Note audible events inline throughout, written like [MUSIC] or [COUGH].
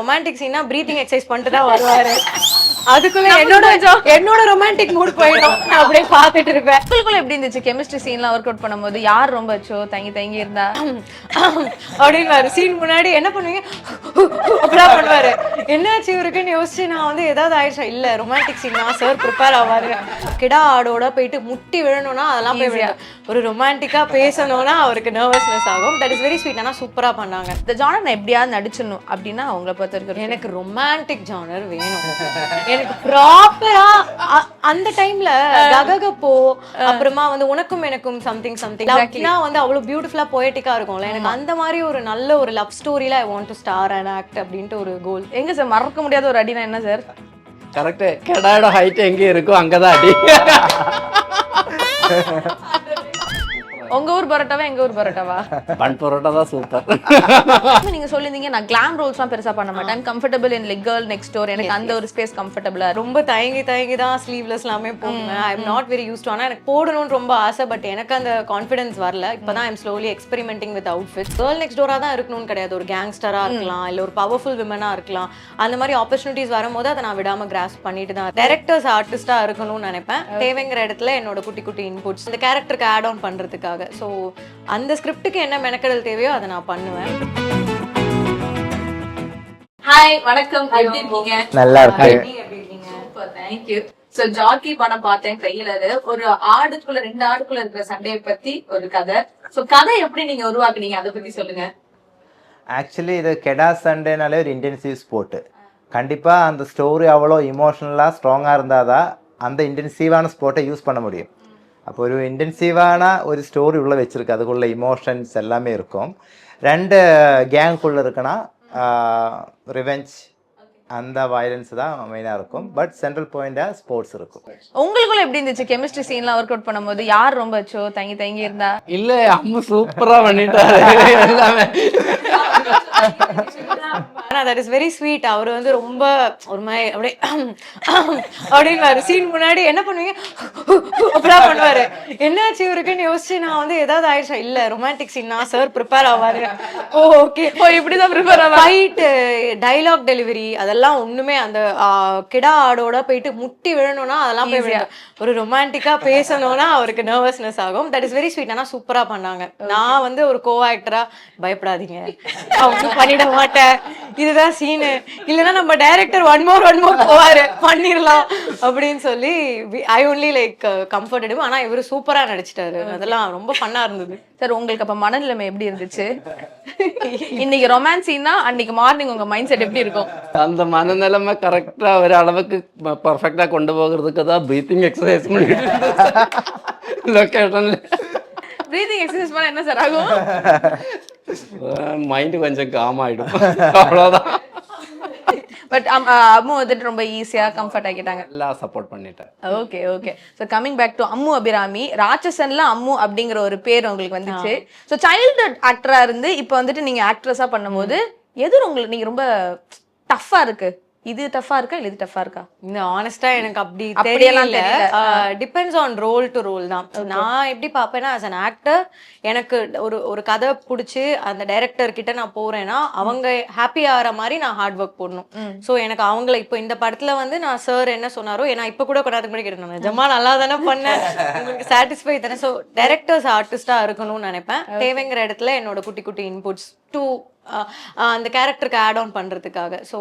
Romantic சீனா breathing exercise பண்ணிட்டு தான் வருவாரு. அதுக்குள்ள என்னோட என்னோட ரொமான்டிக் மூட் போயிடும். நான் அப்படியே பார்த்துட்டு இருப்பேன். உங்களுக்குள்ள எப்படி இருந்துச்சு? கெமிஸ்ட்ரி சீன்லாம் ஒர்க் அவுட் பண்ணும்போது யார் ரொம்ப அச்சோ தங்கி தங்கி இருந்தா? அப்படின்னு சீன் முன்னாடி என்ன பண்ணுவீங்க? அப்படிலாம் பண்ணுவாரு. என்னாச்சு இவருக்குன்னு யோசிச்சு நான் வந்து ஏதாவது ஆயிடுச்சா? இல்ல ரொமான்டிக் சீன் தான். சார் ப்ரிப்பேர் ஆவாரு. கிடா ஆடோட போயிட்டு முட்டி விழணும்னா அதெல்லாம் போய் விழ ஒரு ரொமான்டிக்கா பேசணும்னா அவருக்கு நர்வஸ்னஸ் ஆகும். தட் இஸ் வெரி ஸ்வீட் ஆனா சூப்பரா பண்ணாங்க. இந்த ஜானர் நான் எப்படியாவது நடிச்சிடணும் அப்படின்னா அவங்கள பொறுத்த வரைக்கும் எனக்கு ரொமான்டிக் ஜானர் வேணும். எனக்கு ப்ராப்பரா அந்த டைம்ல கககப்போ அப்புறமா வந்து உனக்கும் எனக்கும் சம்திங் சம்திங் வந்து அவ்வளவு பியூட்டிஃபுல்லா போயட்டிக்கா இருக்கும்ல. எனக்கு அந்த மாதிரி ஒரு நல்ல ஒரு love ஸ்டோரியில I want to star and act அப்படின்ட்டு ஒரு கோல் எங்க சார் மறக்க முடியாத ஒரு அடினா என்ன சார் கரெக்டு கெடாயோட ஹைட் எங்கே இருக்கோ அங்கே தான் அடி. [LAUGHS] உங்க ஊர் பரோட்டாவா எங்க ஊர் பரோட்டாவா? பன் பரோட்டா தான் சூப்பர் நீங்க சொல்லிருந்தீங்க நான் கிளாம் ரோல்ஸ்லாம் பெருசா பண்ண மாட்டேன். Comfortable in like girl next door எனக்கு அந்த ஒரு ஸ்பேஸ் கம்ஃபர்டபுளா ரொம்ப தயங்கி தயங்கி தான் ஸ்லீவ்லெஸ் எல்லாமே போடுவேன் I am not very use ஆனா எனக்கு போடணும்னு ரொம்ப ஆசை பட் எனக்கு அந்த கான்ஃபிடன்ஸ் வரல. இப்பதான் I'm slowly experimenting with outfit girl next door தான் இருக்கணும்னு கிடையாது. ஒரு கேங்ஸ்டரா இருக்கலாம் இல்ல ஒரு பவர்ஃபுல் விமனா இருக்கலாம். அந்த மாதிரி ஆப்பர்ச்சுனிட்டிஸ் வரும்போது அதை நான் விடாம கிராஸ் பண்ணிட்டு தான் டேரக்டர்ஸ் ஆர்டிஸ்டா இருக்கணும்னு நினைப்பேன். தேவைங்கிற இடத்துல என்னோட குட்டி குட்டி இன்புட்ஸ் இந்த கேரக்டருக்கு ஆட் ஆன் பண்றதுக்காக. ஸோ அந்த ஸ்கிரிப்டுக்கு என்ன மெனக்கடல் தேவையோ அதை நான் பண்ணுவேன். ஹாய் வணக்கம். எப்படி இருக்கீங்க? நல்லா இருக்கு சூப்பர் தேங்க்யூ சோ ஜாக்கி படம் பார்த்தேன் ட்ரெய்லர் ஒரு ஆடுக்குள்ள ரெண்டு ஆடுக்குள்ள இருக்கிற சண்டையை பத்தி ஒரு கதை. சோ கதை எப்படி நீங்க உருவாக்குனீங்க? அதை பத்தி சொல்லுங்க. ஆக்சுவலி இது கெடா சண்டேனாலே ஒரு இன்டென்சிவ் ஸ்போர்ட்டு கண்டிப்பாக அந்த ஸ்டோரி அவ்வளோ இமோஷனலாக ஸ்ட்ராங்காக இருந்தால் தான் அந்த இன்டென்சிவான ஸ்போர்ட்டை யூஸ் பண்ண முடியும். அப்போ ஒரு இன்டென்சிவான ஒரு ஸ்டோரி உள்ள வச்சிருக்கு அதுக்குள்ள இமோஷன்ஸ் எல்லாமே இருக்கும் ரெண்டு கேங்குக்குள்ளே இருக்குன்னா ரிவெஞ்ச் அந்த வயலன்ஸ் தான் மெயினாக இருக்கும் பட் சென்ட்ரல் பாயிண்டாக ஸ்போர்ட்ஸ் இருக்கும் உங்களுக்குள்ள எப்படி இருந்துச்சு கெமிஸ்ட்ரி சீன்லாம் ஒர்க் அவுட் பண்ணும்போது யார் ரொம்ப அச்சோ தங்கி தங்கி இருந்தா இல்லை அம்மா சூப்பராக பண்ணிட்டாரு எல்லாமே ஆனா தட் இஸ் வெரி ஸ்வீட் அவர் வந்து ரொம்ப ஒரு மாதிரி அப்படியே அப்படின்னு சீன் முன்னாடி என்ன பண்ணுவீங்க? அப்படிலாம் பண்ணுவாரு. என்னாச்சு இவருக்குன்னு யோசிச்சு நான் வந்து ஏதாவது ஆயிடுச்சா? இல்ல ரொமான்டிக் சீன் தான் சார் ப்ரிப்பேர் ஆவாரு ஓ ஓகே ஓ இப்படிதான் ப்ரிப்பேர் ஃபைட் டைலாக் டெலிவரி அதெல்லாம் ஒண்ணுமே அந்த கிடா ஆடோட போயிட்டு முட்டி விழணும்னா அதெல்லாம் போய் ஒரு ரொமான்டிக்கா பேசணும்னா அவருக்கு நர்வஸ்னஸ் ஆகும். தட் இஸ் வெரி ஸ்வீட் ஆனா சூப்பரா பண்ணாங்க. நான் வந்து ஒரு கோ ஆக்டரா பயப்படாதீங்க. நான் ஒண்ணும் பண்ணிட மாட்டேன். இதுதான் சீனு இல்லைன்னா நம்ம director one more one more போவாரு. பண்ணிடலாம் அப்படின்னு சொல்லி ஐ ஒன்லி லைக் கம்ஃபர்டடும் ஆனா இவரு சூப்பரா நடிச்சிட்டாரு. அதெல்லாம் ரொம்ப ஃபன்னா இருந்தது. சார் உங்களுக்கு அப்ப மனநிலைமை எப்படி இருந்துச்சு? இன்னைக்கு ரொமான்ஸ் சீன்னா அன்னைக்கு மார்னிங் உங்க மைண்ட் செட் எப்படி இருக்கும்? அந்த மனநிலைமை கரெக்டாக ஒரு அளவுக்கு பர்ஃபெக்டாக கொண்டு போகிறதுக்கு தான் ப்ரீத்திங் எக்ஸசைஸ் பண்ணிட்டு லொக்கேஷனில் பிரீதிங் எக்ஸசைஸ் பண்ணா என்ன சார் ஆகும்? மைண்டு கொஞ்சம் காம் ஆகிடும் [LAUGHS] அவ்வளோதான் பட் அம்மு வந்துட்டு ரொம்ப ஈஸியா கம்ஃபர்ட் ஆக்கிட்டாங்க. எல்லாம் சப்போர்ட் பண்ணிட்டேன். Okay okay so coming back to Ammu Abirami ராட்சசன்ல Ammu அப்படிங்கிற ஒரு பேர் உங்களுக்கு வந்துச்சு. ஸோ சைல்ட்ஹுட் ஆக்டரா இருந்து இப்போ வந்துட்டு நீங்க ஆக்ட்ரஸா பண்ணும்போது எது உங்களுக்கு நீங்க ரொம்ப டஃப்பா இருக்கு? இது டஃப்பா இருக்கா? இல்ல இது டஃப்பா இருக்கா? இந்த ஆனஸ்டா எனக்கு அப்படி தெரியல. Depends on role to role தான். நான் எப்படி பார்ப்பேன்னா as an ஆக்டர் எனக்கு ஒரு ஒரு கதை பிடிச்சி அந்த டைரக்டர் கிட்ட நான் போறேன்னா அவங்க ஹாப்பி ஆகிற மாதிரி நான் ஹார்ட் ஒர்க் போடணும். ஸோ எனக்கு அவங்கள இப்போ இந்த படத்துல வந்து நான் சார் என்ன சொன்னாரோ ஏன்னா இப்போ கூட கொண்டாந்து முன்னாடி கேட்டேன் நிஜமா நல்லா தானே பண்ணேன். [LAUGHS] உங்களுக்கு சாட்டிஸ்ஃபை தானே. ஸோ டைரக்டர்ஸ் ஆர்டிஸ்டா இருக்கணும்னு நினைப்பேன். தேவைங்கிற இடத்துல என்னோட குட்டி குட்டி இன்புட்ஸ் டூ அந்த கேரக்டருக்கு ஆட் ஆன் பண்றதுக்காக. ஸோ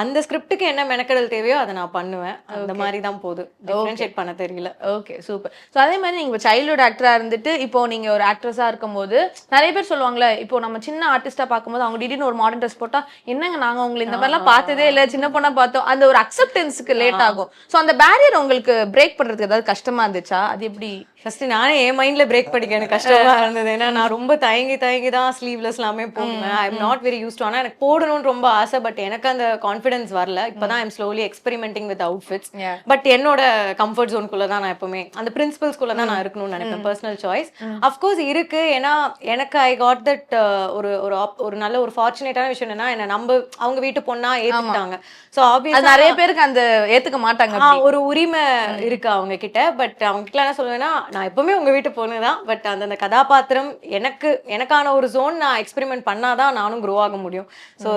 அந்த ஸ்கிரிப்டுக்கு என்ன மெனக்கடல் தேவையோ அதை நான் பண்ணுவேன். அந்த மாதிரி தான் போகுது. டிஃபரன்ஷியேட் பண்ண தெரியல. ஓகே சூப்பர் ஸோ அதே மாதிரி நீங்க சைல்ட்ஹுட் ஆக்டரா இருந்துட்டு இப்போ நீங்க ஒரு ஆக்ட்ரஸா இருக்கும்போது நிறைய பேர் சொல்லுவாங்கல்ல இப்போ நம்ம சின்ன ஆர்டிஸ்டா பார்க்கும்போது அவங்க திடீர்னு ஒரு மாடர்ன் ட்ரெஸ் போட்டா என்னங்க நாங்க உங்களை இந்த மாதிரிலாம் பார்த்ததே இல்ல சின்ன பொண்ணா பார்த்தோம். அந்த ஒரு அக்செப்டன்ஸ்க்கு லேட் ஆகும். ஸோ அந்த பேரியர் உங்களுக்கு பிரேக் பண்றதுக்கு ஏதாவது கஷ்டமா இருந்துச்சா? அது எப்படி ஃபர்ஸ்ட் நானே என் மைண்ட்ல பிரேக் படிக்க எனக்கு கஷ்டமா இருந்தது. ஏன்னா நான் ரொம்ப தயங்கி தயங்கி தான் ஸ்லீவ்லெஸ் எல்லாமே போடுவேன் I am not very use ஆனா எனக்கு போடணும்னு ரொம்ப ஆசை பட் எனக்கு அந்த கான்ஃபிடன்ஸ் வரல. இப்பதான் I'm slowly experimenting with outfits. But என்னோட கம்ஃபர்ட் ஜோனுக்குள்ள தான் நான் எப்பவுமே அந்த பிரின்சிபல்ஸ்குள்ள தான் நான் இருக்கணும்னு நினைப்பேன் பர்சனல் சாய்ஸ் அஃப்கோர்ஸ் இருக்கு. ஏன்னா எனக்கு ஐ காட் தட் ஒரு ஒரு ஒரு நல்ல ஒரு ஃபார்ச்சுனேட்டான விஷயம் என்னன்னா என்ன நம்ம அவங்க வீட்டு பொண்ணா ஏத்துக்கிட்டாங்க. ஸோ ஆப்வியஸ் நிறைய பேருக்கு அந்த ஏத்துக்க மாட்டாங்க ஒரு உரிமை இருக்கு அவங்க கிட்ட பட் அவங்க கிட்ட என்ன சொல்லுவேன்னா நான் எப்பவுமே உங்க வீட்டு பொண்ணு தான் பட் அந்த அந்த கதாபாத்திரம் எனக்கு எனக்கான ஒரு ஜோன் நான் எக்ஸ்பெரிமெண்ட் பண்ணாதான் நானும் க்ரோ ஆக முடியும். ஸோ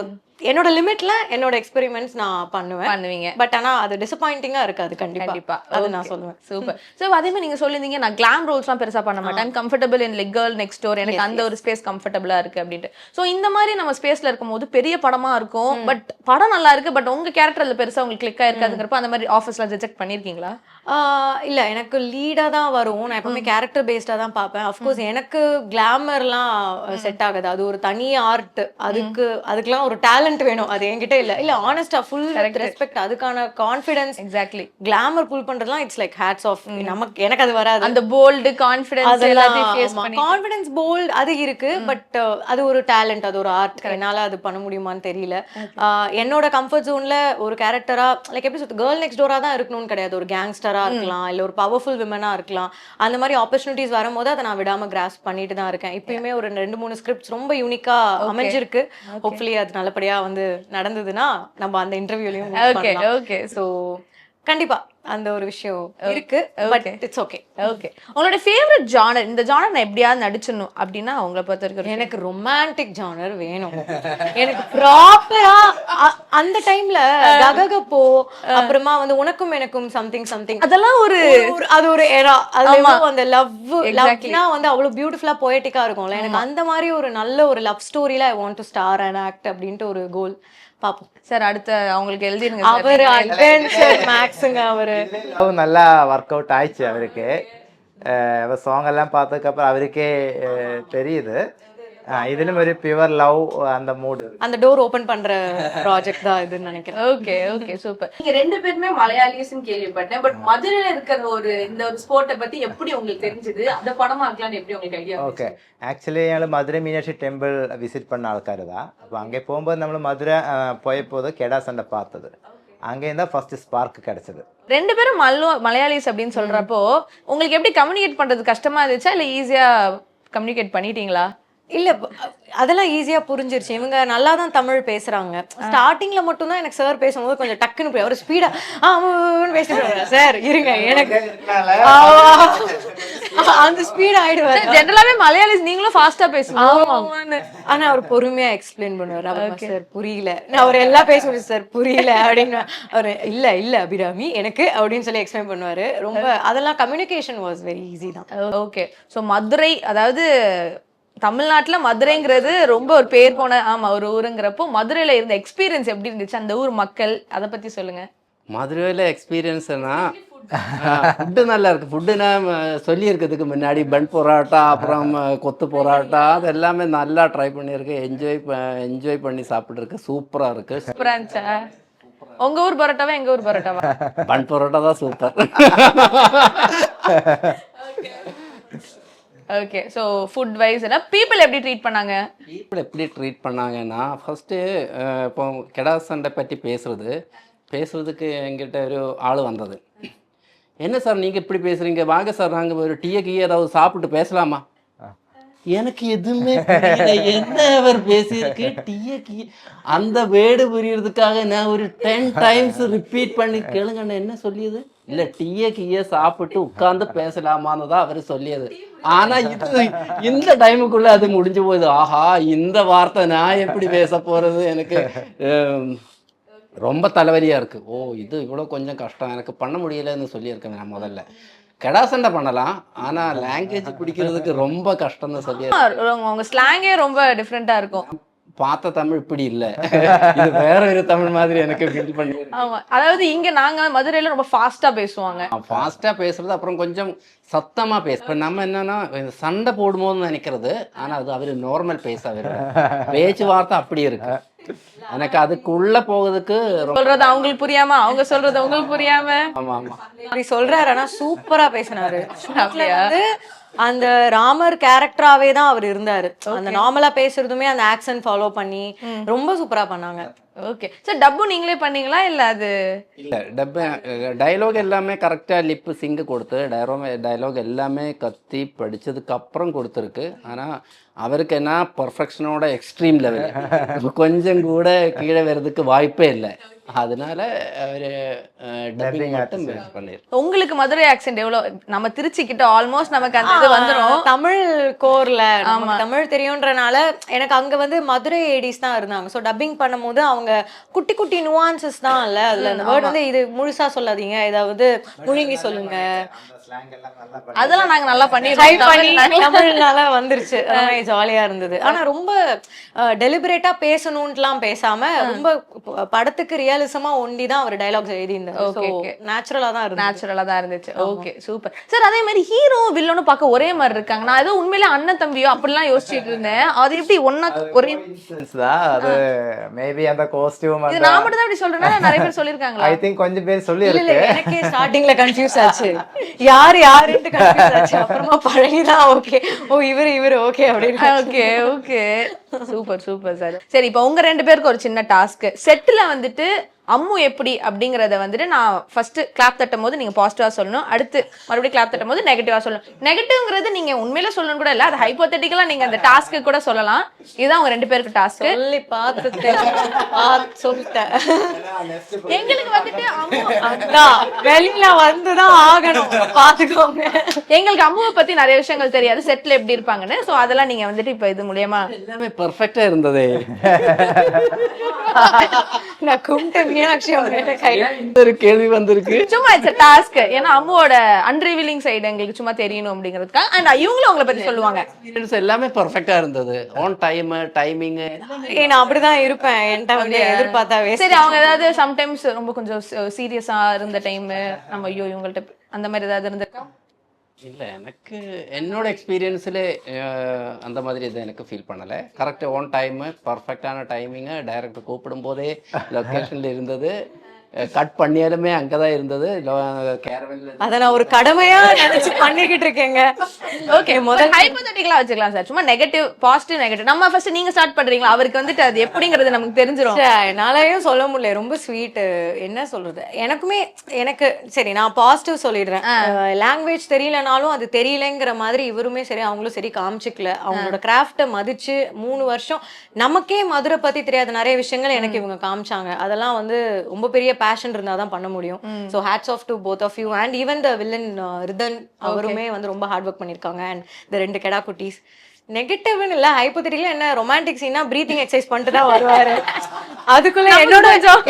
என்னோட லிமிட்ல என்னோட எக்ஸ்பெரிமெண்ட்ஸ் நான் பண்ணுவேன். பண்ணுவீங்க. பட் ஆனா அது டிசப்பாயிண்டிங்கா இருக்காது கண்டிப்பா. அது நான் சொல்லுவேன். சூப்பர் சோ அதே மாதிரி நீங்க சொல்லியிருந்தீங்க நான் கிளாம் ரோல்ஸ்லாம் பெருசா பண்ண மாட்டேன். Comfortable in like girl next door எனக்கு அந்த ஒரு ஸ்பேஸ் கம்ஃபர்டபுளா இருக்கு அப்படின்ட்டு. சோ இந்த மாதிரி நம்ம ஸ்பேஸ்ல இருக்கும்போது பெரிய படமா இருக்கும். பட் படம் நல்லா இருக்கு. பட் உங்க கேரக்டர் அதுல பெருசா உங்களுக்கு கிளிக் ஆயிருக்காதுங்கிறப்ப அந்த மாதிரி ஆஃபீஸ்ல ரிஜெக்ட் பண்ணிருக்கீங்களா? இல்ல. எனக்கு லீடா தான் வரும். நான் எப்பவுமே கேரக்டர் பேஸ்டா தான் பார்ப்பேன். அஃப்கோர்ஸ் எனக்கு கிளாமர்லாம் செட் ஆகாது. அது ஒரு தனி ஆர்ட் அதுக்கு அதுக்கெல்லாம் ஒரு டேலண்ட் வேணும். அது என்கிட்ட இல்ல. இல்ல ஆனஸ்டா ஃபுல் ரெஸ்பெக்ட் அதுக்கான கான்ஃபிடன்ஸ் எக்ஸாக்ட்லி கிளாமர் புல் பண்றதுலாம் இட்ஸ் லைக் ஹேட்ஸ் ஆஃப் நமக்கு எனக்கு அது வராது. அந்த போல்டு கான்ஃபிடன்ஸ் எல்லாத்தையும் ஃபேஸ் பண்ணி கான்ஃபிடன்ஸ் போல்ட் அது இருக்கு பட் அது ஒரு டேலண்ட் அது ஒரு ஆர்ட் என்னால அது பண்ண முடியுமான்னு தெரியல. என்னோட கம்ஃபர்ட் ஜோன்ல ஒரு கேரக்டரா லைக் எப்படி சொல்றது கேர்ள் நெக்ஸ்ட் டோரா தான் இருக்கணும்னு கிடையாது. ஒரு கேங்ஸ்டரா இருக்கலாம் இல்ல ஒரு பவர்ஃபுல் விமனா இருக்கலாம். அந்த மாதிரி ஆப்பர்ச்சுனிட்டிஸ் வரும்போது அதை நான் விடாம கிராஸ் பண்ணிட்டு தான் இருக்கேன். இப்பயுமே ஒரு ரெண்டு மூணு ஸ்கிரிப்ட்ஸ் ரொம்ப யூனிக்கா அமைஞ்சிருக்கு. ஹோப்ஃபுல்லி அது நல்லபடியா வந்து நடந்ததுன்னா நம்ம அந்த இன்டர்வியூலயும் ஓகே ஓகே ஸோ கண்டிப்பா. அந்த ஒரு விஷயம் இருக்கு. பட் இட்ஸ் ஓகே ஓகே உங்களோட ஃபேவரட் ஜானர் இந்த ஜானர் நான் எப்படியாவது நடிச்சிடணும் அப்படின்னா உங்களை பொறுத்த வரைக்கும் எனக்கு ரொமான்டிக் ஜானர் வேணும். [LAUGHS] எனக்கு ப்ராப்பரா அந்த டைம்ல கககப்போ அப்புறமா வந்து உனக்கும் எனக்கும் சம்திங் சம்திங் அதெல்லாம் ஒரு அது ஒரு எரா அது அந்த லவ். லவ்னா வந்து அவ்வளவு பியூட்டிஃபுல்லா போயட்டிக்கா இருக்கும்ல. எனக்கு அந்த மாதிரி ஒரு நல்ல ஒரு love ஸ்டோரியில I want to star and act அப்படின்ட்டு ஒரு கோல் பாப்போம். சார் அடுத்த அவங்களுக்கு எழுதிருங்க. அவரு அட்வென்ச்சர் மேக்ஸுங்க அவரு. நல்லா ஒர்க் அவுட் ஆயிடுச்சு அவருக்கு. சாங் எல்லாம் பார்த்ததுக்கப்புறம் அவருக்கே தெரியுது. ഇതിലും ഒരു പ്യുവർ ലവ് அந்த மூடு அந்த டோர் ஓபன் பண்ற ப்ராஜெக்ட் தான் இதுன்னு நினைக்கிறேன் ஓகே ஓகே சூப்பர் நீங்க ரெண்டு பேருமே மலையாளிஸ்னு கேள்விப்பட்டேன் பட் மதுரையில இருக்கிற ஒரு இந்த ஒரு ஸ்போர்ட்டை பத்தி எப்படி உங்களுக்கு தெரிஞ்சது அந்த படமா இருக்கலாம்னு எப்படி உங்களுக்கு ஐடியா ஓகே ஆக்சுவலி ഞങ്ങൾ മധുര മീനാക്ഷി ടെമ്പിൾ വിസിറ്റ് பண்ண ஆள்கார் தான் அப்போ அங்கே போகும்போது நம்ம மதுரை அஹ், போயப்போது கெடா சண்டை பார்த்தது அங்கேயும் தான் ஃபர்ஸ்ட் ஸ்பார்க் கிடைச்சது ரெண்டு பேரும் மல்லோ மலையாளிஸ் அப்படின்னு சொல்றப்போ உங்களுக்கு எப்படி கம்யூனிகேட் பண்றது கஷ்டமா இருந்துச்சா இல்ல ஈஸியா கம்யூனிகேட் பண்ணிட்டீங்களா இல்ல அதெல்லாம் ஈஸியா புரிஞ்சிருச்சு. இவங்க நல்லா தான் தமிழ் பேசுறாங்க. ஸ்டார்டிங்ல மட்டும் தான் எனக்கு சார் பேசும்போது கொஞ்சம் டக்குன்னு போய் அவர் ஸ்பீடா பேசிட்டு சார் இருங்க எனக்கு. அந்த ஸ்பீட் ஆயிடுவாரு. ஜென்ரலாவே மலையாளிஸ் நீங்களும் ஃபாஸ்டா பேசுவாங்க ஆனா அவர் பொறுமையா எக்ஸ்பிளைன் பண்ணுவார். அவர் சார் புரியல. நான் அவர் எல்லாம் பேசுவேன் சார் புரியல அப்படின்னு அவர் இல்ல இல்ல அபிராமி எனக்கு அப்படின்னு சொல்லி எக்ஸ்பிளைன் பண்ணுவாரு. ரொம்ப அதெல்லாம் கம்யூனிகேஷன் வாஸ் வெரி ஈஸி தான். ஓகே ஸோ மதுரை அதாவது தமிழ்நாட்டுல மதுரைங்கிறது ரொம்ப ஒரு பேர் போன ஆமா ஒரு ஊருங்கிறப்போ மதுரையில இருந்த எக்ஸ்பீரியன்ஸ் எப்படி இருந்துச்சு? அந்த ஊர் மக்கள் அதை பத்தி சொல்லுங்க. மதுரையில் எக்ஸ்பீரியன்ஸ்னா ஃபுட்டு நல்லா இருக்கு. ஃபுட்டு நான் சொல்லியிருக்கிறதுக்கு முன்னாடி பன் பொராட்டா அப்புறம் கொத்து பொராட்டா அது எல்லாமே நல்லா ட்ரை பண்ணியிருக்கேன் என்ஜாய் என்ஜாய் பண்ணி சாப்பிட்ருக்கு சூப்பராக இருக்கு. சூப்பரா இருந்துச்சா? உங்க ஊர் பரோட்டாவா எங்க ஊர் பரோட்டாவா? பன் பொரோட்டா தான் super okay so food wise people எப்படி ட்ரீட் பண்ணாங்க? பீப்புள் எப்படி ட்ரீட் பண்ணாங்கன்னா ஃபஸ்ட்டு இப்போ கெடா சண்டை பற்றி பேசுறது. பேசுறதுக்கு எங்கிட்ட ஒரு ஆள் வந்தது. என்ன சார் நீங்கள் இப்படி பேசுறீங்க? வாங்க சார் நாங்கள் ஒரு டீயை கீ ஏதாவது சாப்பிட்டு பேசலாமா? எனக்கு எதுவுமே என்ன அவர் பேசியிருக்கு? டீயை கீ அந்த வேர்டு புரியறதுக்காக நான் ஒரு டென் டைம்ஸ் ரிப்பீட் பண்ணி கேளுங்க என்ன சொல்லியது? இல்ல டீயை கீயை சாப்பிட்டு உட்கார்ந்து பேசலாமான்னு தான் அவர் சொல்லியது. ஆனா இது இந்த டைமுக்குள்ள அது முடிஞ்சு போகுது. ஆஹா இந்த வார்த்தை நான் எப்படி பேச போறது? எனக்கு ரொம்ப தலைவலியா இருக்கு. ஓ இது இவ்வளோ கொஞ்சம் கஷ்டம். எனக்கு பண்ண முடியலன்னு சொல்லியிருக்கேன் நான் முதல்ல. கெடா சண்டை பண்ணலாம். ஆனா லாங்குவேஜ் பிடிக்கிறதுக்கு ரொம்ப கஷ்டம்னு சொல்லி அவங்க ஸ்லாங்கே ரொம்ப டிஃப்ரெண்ட்டாக இருக்கும். பார்த்த தமிழ் இப்படி இல்ல. இது வேற ஒரு தமிழ் மாதிரி எனக்கு ஃபீல் பண்ணி ஆமா. அதாவது இங்க நாங்க மதுரையில ரொம்ப ஃபாஸ்டா பேசுவாங்க. ஃபாஸ்டா பேசுறது அப்புறம் கொஞ்சம் சத்தமா பேச. இப்ப நம்ம என்னன்னா சண்டை போடுமோன்னு நினைக்கிறது ஆனா அது அவரு நார்மல் பேச அவரு பேச்சுவார்த்தை அப்படி இருக்கு. எனக்கு அதுக்குள்ள போகிறதுக்கு ரொம்ப சொல்றது அவங்களுக்கு புரியாம அவங்க சொல்றது உங்களுக்கு புரியாம. ஆமா ஆமா. அப்படி சொல்றாரு ஆனா சூப்பரா பேசினாரு. அந்த ராமர் கேரக்டராவே தான் அவர் இருந்தாரு. அந்த நார்மலா பேசுறதுமே அந்த ஆக்சன் ஃபாலோ பண்ணி ரொம்ப சூப்பரா பண்ணாங்க. ஓகே சார் டப்பு நீங்களே பண்ணீங்களா இல்ல அது? இல்லை டப்பு டயலாக் எல்லாமே கரெக்டாக லிப்பு சிங்கு கொடுத்து டயலாக் எல்லாமே கத்தி படிச்சதுக்கு அப்புறம் கொடுத்துருக்கு. ஆனால் அவருக்கு என்ன? பர்ஃபெக்ஷனோட எக்ஸ்ட்ரீம் லெவல் கொஞ்சம் கூட கீழே வர்றதுக்கு வாய்ப்பே இல்லை. அதனால அவர் டப்பிங் மட்டும் பண்ணியிருக்காரு உங்களுக்கு மதுரை ஆக்சென்ட் எவ்வளவு நம்ம திருச்சி கிட்ட ஆல்மோஸ்ட் நமக்கு அந்த இது வந்துரும். தமிழ் கோர்ல நமக்கு தமிழ் தெரியுன்றனால எனக்கு அங்க வந்து மதுரை ஏடிஸ் தான் இருந்தாங்க. ஸோ டப்பிங் பண்ணும்போது அவங்க குட்டி குட்டி நுவான்சஸ் தான் இல்ல? அதுல அந்த வேர்ட் வந்து இது முழுசா சொல்லாதீங்க. ஏதாவது முழுங்கி சொல்லுங்க. அதெல்லாம் நாங்க நல்லா பண்ணி. தமிழ்னால வந்துருச்சு. ஜாலியா இருந்தது. ஆனா ரொம்ப டெலிபரேட்டா பேசணும்ட்டுலாம் பேசாம ரொம்ப படத்துக்கு ரியலிசமா ஒண்டி தான் அவர் டைலாக்ஸ் எழுதியிருந்தாரு. So Okay, okay. நேச்சுரலா தான் இருந்தது. நேச்சுரலா தான் இருந்துச்சு. Okay super. சார் அதே மாதிரி ஹீரோ வில்லனும் பார்க்க ஒரே மாதிரி இருக்காங்க. நான் ஏதோ உண்மையிலே அண்ணன் தம்பியோ அப்படிலாம் யோசிச்சுட்டு இருந்தேன். அது எப்படி ஒன்னா ஒரே அது மேபி அந்த காஸ்டியூம் இது நான் மட்டும் தான் இப்படி சொல்றேன்னா நிறைய பேர் சொல்லிருக்காங்களா ஐ திங்க் கொஞ்சம் பேர் சொல்லி இருக்கு எனக்கே ஸ்டார்டிங்ல கன்ஃபியூஸ் ஆச்சு. யார் யாருன்ட்டு கன்ஃபியூஸ் ஆச்சு. அப்புறமா பழகிதான். ஓகே. ஓ இவரு இவரு. ஓகே அப்படின்னு okay okay super super sir சரி இப்போ உங்க ரெண்டு பேருக்கு ஒரு சின்ன டாஸ்க் செட்டில் வந்துட்டு அம்மு எப்படி அப்படிங்கறத வந்துட்டு நான் ஃபர்ஸ்ட் கிளாப் தட்டும் போது நீங்க பாசிட்டிவா சொல்லணும். அடுத்து மறுபடியும் கிளாப் தட்டும் போது நெகட்டிவா சொல்லணும். நெகட்டிவ்ங்கிறது நீங்க உண்மையில சொல்லணும் கூட இல்ல. அது ஹைப்போதெட்டிக்கலா நீங்க அந்த டாஸ்க்கு கூட சொல்லலாம். இதுதான் உங்க ரெண்டு பேருக்கு டாஸ்க் சொல்லி பார்த்துட்டேன் பார்த்து சொல்லிட்டேன். எங்களுக்கு வந்துட்டு அம்மு அதான் வெளியில வந்துதான் ஆகணும். பாத்துக்கோங்க எங்களுக்கு அம்முவை பத்தி நிறைய விஷயங்கள் தெரியாது. செட்ல எப்படி இருப்பாங்கன்னு. சோ அதெல்லாம் நீங்க வந்துட்டு இப்ப இது மூலியமா எல்லாமே பர்ஃபெக்டாக இருந்தது. நான் கும்பிட்ட மீனாட்சி ஒரு கேள்வி வந்திருக்கு? சும்மா இட்ஸ் டாஸ்க் ஏன்னா அம்முவோட அன்ரிவீலிங் சைடு எங்களுக்கு சும்மா தெரியணும் அப்படிங்கிறதுக்காக அண்ட் இவங்களும் உங்களை பத்தி சொல்லுவாங்க. எல்லாமே பர்ஃபெக்டாக இருந்தது. ஆன் டைம் டைமிங்கு ஏய், நான் அப்படிதான் இருப்பேன். என்கிட்ட வந்து எதிர்பார்த்தா waste. சரி அவங்க ஏதாவது சம்டைம்ஸ் ரொம்ப கொஞ்சம் சீரியஸா இருந்த டைம் நம்ம ஐயோ இவங்கள்ட்ட அந்த மாதிரி ஏதாவது இருந்திருக்கா? இல்லை எனக்கு என்னோட எக்ஸ்பீரியன்ஸில் அந்த மாதிரி இது எனக்கு ஃபீல் பண்ணலை. கரெக்டாக ஓன் டைமு பர்ஃபெக்டான டைமிங்கு டைரக்டர் கூப்பிடும் போதே லொக்கேஷனில் இருந்தது. கட் பண்ணியாலுமே அங்கே தான் இருந்தது அத நான் ஒரு கடமையா நினைச்சு பண்ணிக்கிட்டு இருக்கேங்க. ஓகே முதல் ஹைப்போதெட்டிக்கலா வச்சுக்கலாம் சார். சும்மா நெகட்டிவ் பாசிட்டிவ் நெகட்டிவ் நம்ம ஃபர்ஸ்ட் நீங்க ஸ்டார்ட் பண்றீங்களா? அவருக்கு வந்துட்டு அது எப்படிங்கிறது நமக்கு தெரிஞ்சிரும். ச்சே, என்னாலயும் சொல்ல முடியல. ரொம்ப ஸ்வீட் என்ன சொல்றது? எனக்குமே எனக்கு சரி நான் பாசிட்டிவ் சொல்லிடுறேன். லாங்குவேஜ் தெரியலனாலும் அது தெரியலங்கிற மாதிரி இவருமே சரி அவங்களும் சரி காமிச்சிக்கல. அவங்களோட கிராஃப்டை மதிச்சு மூணு வருஷம் நமக்கே மதுரை பத்தி தெரியாத நிறைய விஷயங்கள் எனக்கு இவங்க காமிச்சாங்க. அதெல்லாம் வந்து ரொம்ப பெரிய பேஷன் இருந்தா தான் பண்ண முடியும். So hats off to both of you and even the villain Rithan அவருமே வந்து ரொம்ப ஹார்ட் ஒர்க் பண்ணிருக்காங்க அண்ட் இந்த ரெண்டு கெடா குட்டீஸ். நெகட்டிவ்னு இல்ல ஹைப்போதெட்டிக்கல என்ன ரொமான்டிக் சீனா பிரீத்திங் எக்ஸசைஸ் பண்ணிட்டு தான் வருவாரு. [LAUGHS] அதுக்குள்ள என்னோட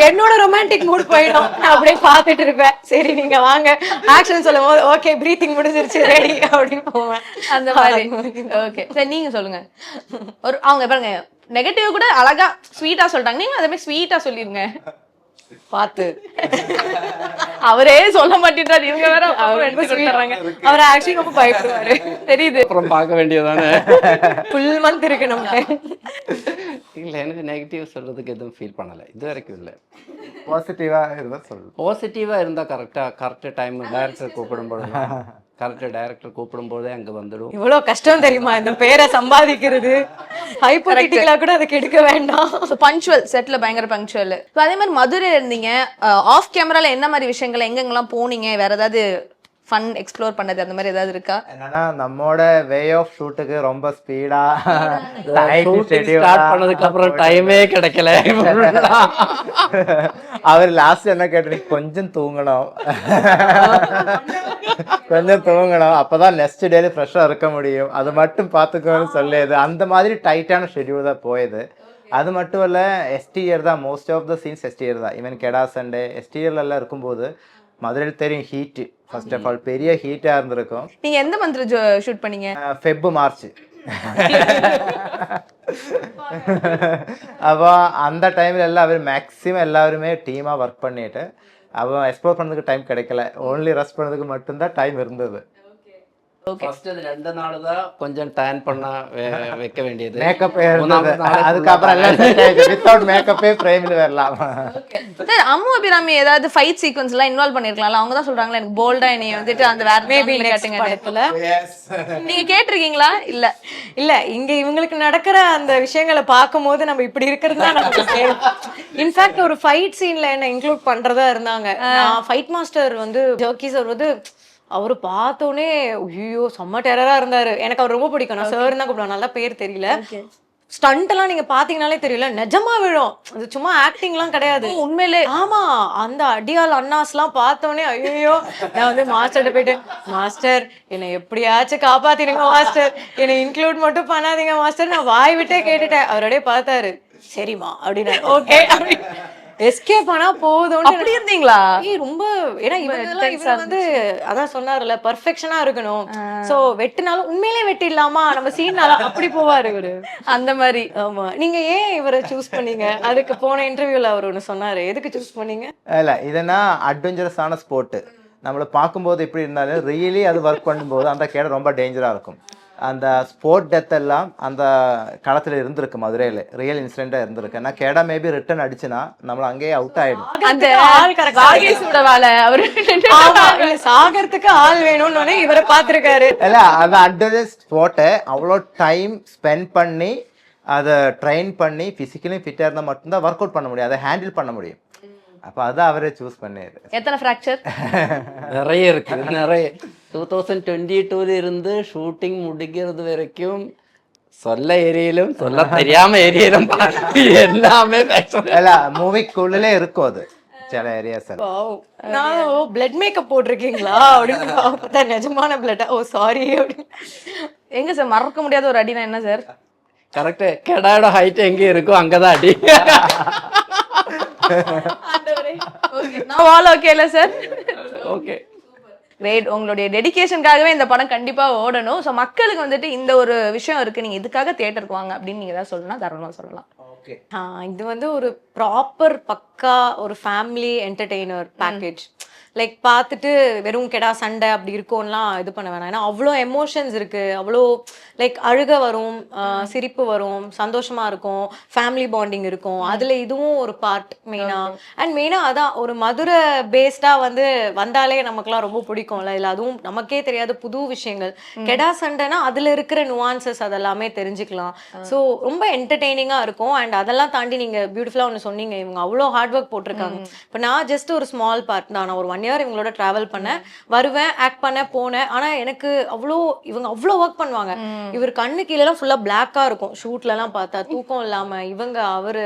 என்னோட ரொமான்டிக் மூட் போயிடும். நான் அப்படியே பார்த்துட்டு இருப்பேன். சரி நீங்க வாங்க. ஆக்ஷன் சொல்லும் போது ஓகே பிரீத்திங் முடிஞ்சிருச்சு ரெடி அப்படின்னு போவேன். அந்த மாதிரி. ஓகே சரி நீங்க சொல்லுங்க. ஒரு அவங்க பாருங்க நெகட்டிவ் கூட அழகா ஸ்வீட்டா சொல்லிட்டாங்க. நீங்க அதே மாதிரி ஸ்வீட்டா சொல்லிருங்க. பார்த்து. [LAUGHS] அவரே சொல்ல மாட்டேன்றாரு. இவங்க வேற அவர் எடுத்து. கொடுத்துறாங்க அவர் ஆக்சுவலி ரொம்ப பயப்படுவாரு. தெரியுது. அப்புறம் பார்க்க வேண்டியதானே ஃபுல் [LAUGHS] மந்த் இருக்கு நமக்கு இல்லை எனக்கு நெகட்டிவ் சொல்கிறதுக்கு எதுவும் ஃபீல் பண்ணலை. இது வரைக்கும் இல்லை. பாசிட்டிவா இருந்தா சொல்லு. பாசிட்டிவாக இருந்தால் கரெக்டாக கரெக்ட் டைம் டைரக்டர் கூப்பிடும்போது கரெக்ட் டைரக்டர் கூப்பிடும்போதே அங்கே வந்துடும். இவ்வளவு கஷ்டம் தெரியுமா? இந்த பேரை சம்பாதிக்கிறது. ஹைப்போதெட்டிக்கலா கூட அதை கெடுக்க வேண்டாம். ஸோ பங்க்சுவல் செட்ல பயங்கர பங்க்சுவல் ஸோ அதே மாதிரி மதுரை இருந்தீங்க. ஆஃப் கேமரால என்ன மாதிரி விஷயங்கள் எங்கெங்கெல்லாம் போனீங்க? வேற ஏதாவது ஃபன் எக்ஸ்ப்ளோர் பண்ணது அந்த மாதிரி ஏதாவது இருக்கா? என்னன்னா நம்மோட வே ஆஃப் ஷூட்டுக்கு ரொம்ப ஸ்பீடா ஸ்டார்ட் பண்ணதுக்கு அப்புறம் டைமே கிடைக்கல. அவர் லாஸ்ட் என்ன கேட்டு கொஞ்சம் தூங்கணும். கொஞ்சம் தூங்கணும் அப்பதான் நெக்ஸ்ட் டேல ஃப்ரெஷ்ஷாக இருக்க முடியும் அது மட்டும் பார்த்துக்கோன்னு சொல்லியது அந்த மாதிரி டைட்டான ஷெட்யூல் தான் போயது அது மட்டும் இல்ல எஸ்டிஆர் தான் most of the scenes STR தான் ஈவன் கெடா சண்டே எஸ்டிஆர்ல எல்லாம் இருக்கும்போது மதுரையில் தெரியும் ஹீட்டு ஃபர்ஸ்ட் ஆஃப் ஆல் பெரிய ஹீட்டாக இருந்திருக்கும் நீங்க எந்த மந்த்ல ஷூட் பண்ணீங்க ஃபெப்பு மார்ச் അപ്പോൾ அந்த டைமில் எல்லாம் அவர் மேக்ஸிமம் எல்லாருமே டீமாக ஒர்க் பண்ணிட்டு அவன் எக்ஸ்ப்ளோர் பண்ணதுக்கு டைம் கிடைக்கல. ஓன்லி ரெஸ்ட் பண்ணதுக்கு மட்டும்தான் டைம் இருந்தது ஃபர்ஸ்ட் அது ரெண்டு நாள் தான் கொஞ்சம் டேன் பண்ண வைக்க வேண்டியது. மேக்கப் மூணாவது இருந்தது. நாளே அதுக்கப்புறம் எல்லாம் செட் ஆயிடுச்சு வித்தவுட் மேக்கப்பே ஃப்ரேமில் வரலாம். சார் அம்மு அபிராமி ஏதாவது ஃபைட் சீக்வன்ஸ் எல்லாம் இன்வால்வ் பண்ணிருக்கலாம்ல? அவங்க தான் சொல்றாங்களா எனக்கு போல்டா என்னைய வந்துட்டு அந்த வேற மேபி கேட்டுங்க படத்துல. நீங்க கேட்டிருக்கீங்களா? இல்ல. இல்ல இங்க இவங்களுக்கு நடக்கிற அந்த விஷயங்களை பார்க்கும்போது நம்ம இப்படி இருக்கிறது தான் நமக்கு [LAUGHS] இன்ஃபேக்ட் ஒரு ஃபைட் சீன்ல என்ன இன்க்ளூட் பண்றதா இருந்தாங்க. நான் ஃபைட் மாஸ்டர் வந்து ஜர்க்கி சார் வந்து அவரு பார்த்தோன்னே ஐயோ செம்ம டெரரா இருந்தாரு. எனக்கு அவர் ரொம்ப பிடிக்கும். நான் சார் தான் கூப்பிடுவேன். நல்லா பேர் தெரியல. ஸ்டண்ட் எல்லாம் நீங்க பாத்தீங்கனாலே தெரியல. நிஜமா விழும். அது சும்மா ஆக்டிங்லாம் கிடையாது. உண்மையிலே. ஆமா. அந்த அடியால் அண்ணாஸ்லாம் பார்த்தோன்னே ஐயோ நான் வந்து மாஸ்டர்கிட்ட போயிட்டு மாஸ்டர் என்னை எப்படியாச்சும் காப்பாத்திடுங்க மாஸ்டர் என்னை இன்க்ளூட் மட்டும் பண்ணாதீங்க மாஸ்டர் நான் வாய் விட்டே கேட்டுட்டேன். அவரோடய பார்த்தாரு. சரிம்மா அப்படின்னு ஓகே [LAUGHS] எஸ்கேப் ஆனா போதும் அப்படி இருந்தீங்களா? ரொம்ப ஏன்னா இவங்க இவர் வந்து அதான் சொன்னார்ல பர்ஃபெக்ஷனா இருக்கணும். சோ வெட்டினாலும் உண்மையிலே வெட்டிடலாமா? நம்ம சீன்னால அப்படி போவாரு இவரு. அந்த மாதிரி. ஆமா. நீங்க ஏன் இவரை சூஸ் பண்ணீங்க? அதுக்கு போன இன்டர்வியூல அவர் ஒண்ணு சொன்னாரு. எதுக்கு சூஸ் பண்ணீங்க? இல்லை இதனா அட்வென்ச்சரஸான ஸ்போர்ட்டு நம்மளை பார்க்கும்போது எப்படி இருந்தாலும் ரியலி அது ஒர்க் பண்ணும்போது அந்த கேட ரொம்ப டேஞ்சராக இருக்கும். அந்த ஸ்போர்ட் டெத் எல்லாம் அந்த களத்தில் இருந்திருக்கு மதுரையில். ரியல் இன்சிடெண்ட்டாக இருந்திருக்கு. ஏன்னா கேடா மேபி ரிட்டர்ன் அடிச்சுனா நம்மள அங்கேயே அவுட் ஆயிடும். அந்த சாகறதுக்கு ஆள் வேணும்னு இவரை பாத்திருக்காரு இல்லை அந்த அட்வென்ச்சர் ஸ்போர்ட்டை அவ்வளோ டைம் ஸ்பெண்ட் பண்ணி அதை ட்ரெயின் பண்ணி ஃபிசிக்கலி ஃபிட்டாக இருந்தால் மட்டும்தான் ஒர்க் அவுட் பண்ண முடியும். அதை ஹேண்டில் பண்ண முடியும். அப்போ அதான் அவரே சூஸ் பண்ணியது எத்தனை ஃப்ராக்சர் [LAUGHS] நிறைய இருக்கு. நிறைய. டூ தௌசண்ட் டுவெண்ட்டி டூல இருந்து ஷூட்டிங் முடிக்கிறது வரைக்கும் சொல்ல ஏரியிலும் சொல்ல தெரியாம ஏரியிலும் எல்லாமே மூவிக்குள்ளே இருக்கும் அது சில ஏரியாஸ் எல்லாம். நான் ஓ பிளட் மேக்கப் போட்டிருக்கீங்களா? அப்படின்னு பார்த்தா நிஜமான பிளட் ஓ சாரி அப்படின்னு. எங்க சார் மறக்க முடியாத ஒரு அடினா என்ன சார் கரெக்ட் கெடாயோட ஹைட் எங்க இருக்கோ அங்கதான் அடி. நான் வால் ஓகே இல்ல சார் ஓகே கிரேட் உங்களுடைய டெடிகேஷனுக்காகவே இந்த படம் கண்டிப்பா ஓடணும். ஸோ மக்களுக்கு வந்துட்டு இந்த ஒரு விஷயம் இருக்கு. நீங்க இதுக்காக தியேட்டருக்கு வாங்க அப்படின்னு நீங்க ஏதாவது சொல்லணும்னா தாராளமா சொல்லலாம். ஓகே இது வந்து ஒரு ப்ராப்பர் பக்கா ஒரு ஃபேமிலி என்டர்டெய்னர் பேக்கேஜ் லைக் பார்த்துட்டு வெறும் கெடா சண்டை அப்படி இருக்கும்லாம் இது பண்ண வேணாம். ஏன்னா அவ்வளோ எமோஷன்ஸ் இருக்கு. அவ்வளோ லைக் அழுக வரும் சிரிப்பு வரும் சந்தோஷமா இருக்கும் ஃபேமிலி பாண்டிங் இருக்கும். அதுல இதுவும் ஒரு பார்ட் மெயினா அண்ட் மெயினா அதான் ஒரு மதுரை பேஸ்டா வந்து வந்தாலே நமக்குலாம் ரொம்ப பிடிக்கும்ல. இல்ல அதுவும் நமக்கே தெரியாத புது விஷயங்கள். கெடா சண்டைனா அதுல இருக்கிற நுவான்சஸ் அதெல்லாமே தெரிஞ்சுக்கலாம். ஸோ ரொம்ப என்டர்டெய்னிங்கா இருக்கும். அண்ட் அதெல்லாம் தாண்டி நீங்க பியூட்டிஃபுல்லா ஒன்று சொன்னீங்க. இவங்க அவ்வளோ ஹார்ட் ஒர்க் போட்டிருக்காங்க. இப்போ நான் ஜஸ்ட் ஒரு ஸ்மால் பார்ட் தான். நான் ஒரு ஒன் இயர் இவங்களோட டிராவல் பண்ணேன் வருவேன் ஆக்ட் பண்ண போனேன். ஆனா எனக்கு அவ்வளோ இவங்க அவ்வளோ ஒர்க் பண்ணுவாங்க. இவர் கண்ணு கீழெல்லாம் ஃபுல்லா பிளாக்கா இருக்கும். ஷூட்ல எல்லாம் பார்த்தா. தூக்கம் இல்லாம இவங்க அவரு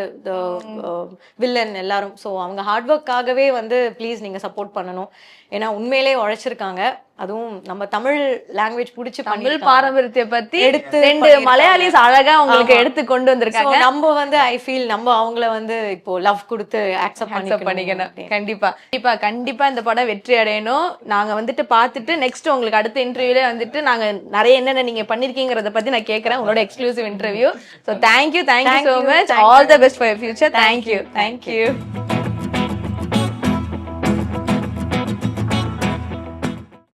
வில்லன் எல்லாரும். ஸோ அவங்க ஹார்ட் ஒர்க்காகவே வந்து ப்ளீஸ் நீங்க சப்போர்ட் பண்ணணும். ஏன்னா உண்மையிலே உழைச்சிருக்காங்க. அதுவும் நம்ம தமிழ் லாங்குவேஜ் பிடிச்சி தமிழ். பாரம்பரியத்தை பத்தி எடுத்து ரெண்டு. மலையாளிஸ் அழகா உங்களுக்கு. எடுத்து கொண்டு வந்திருக்காங்க. நம்ம வந்து ஐ ஃபீல் நம்ம அவங்கள வந்து இப்போ லவ் கொடுத்து அக்செப்ட் பண்ணிக்கணும். கண்டிப்பா. கண்டிப்பா கண்டிப்பா இந்த படம் வெற்றி அடையணும். நாங்க வந்துட்டு பார்த்துட்டு நெக்ஸ்ட் உங்களுக்கு அடுத்த இன்டர்வியூல வந்துட்டு நாங்க நிறைய என்னென்ன நீங்க பண்ணிருக்கீங்கறத பத்தி நான் கேக்குறேன். உங்களோட exclusive interview so thank you thank you so you, much all the best for future thank you thank you